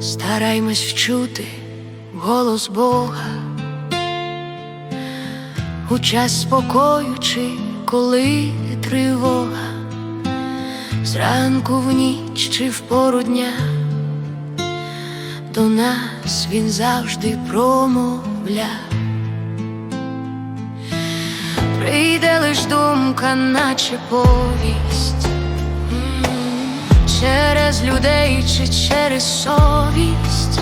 Стараймось вчути голос Бога у час спокою чи коли тривога, зранку в ніч чи в пору дня, до нас він завжди промовля. Прийде лиш думка, наче повість. Через людей чи через совість,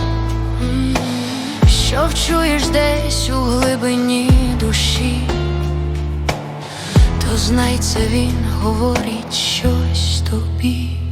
що вчуєш десь у глибині душі, то знай це він говорить щось тобі.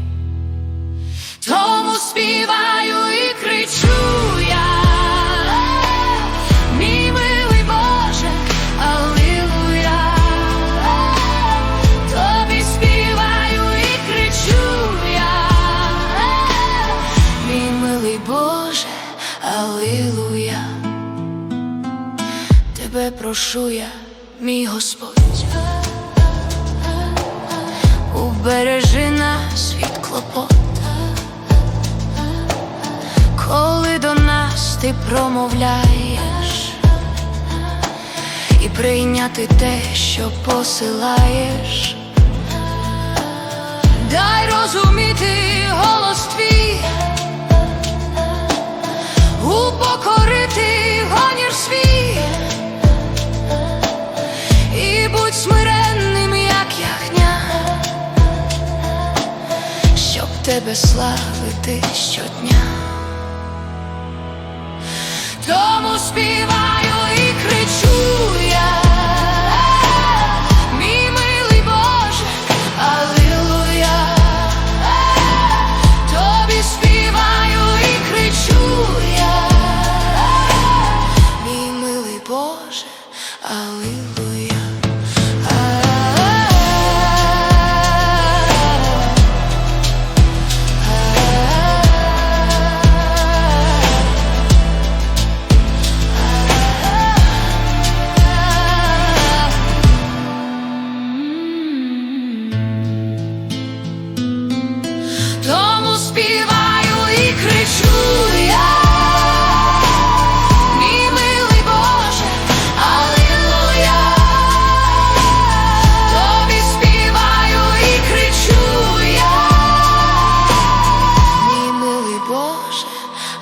Тебе прошу я, мій Господь, убережи нас від клопот, коли до нас ти промовляєш, і прийняти те, що посилаєш. Будь смиренним, як ягня, щоб тебе славити щодня. Тому співаю і кричу я, мій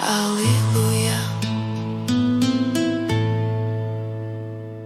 Аллилуйя.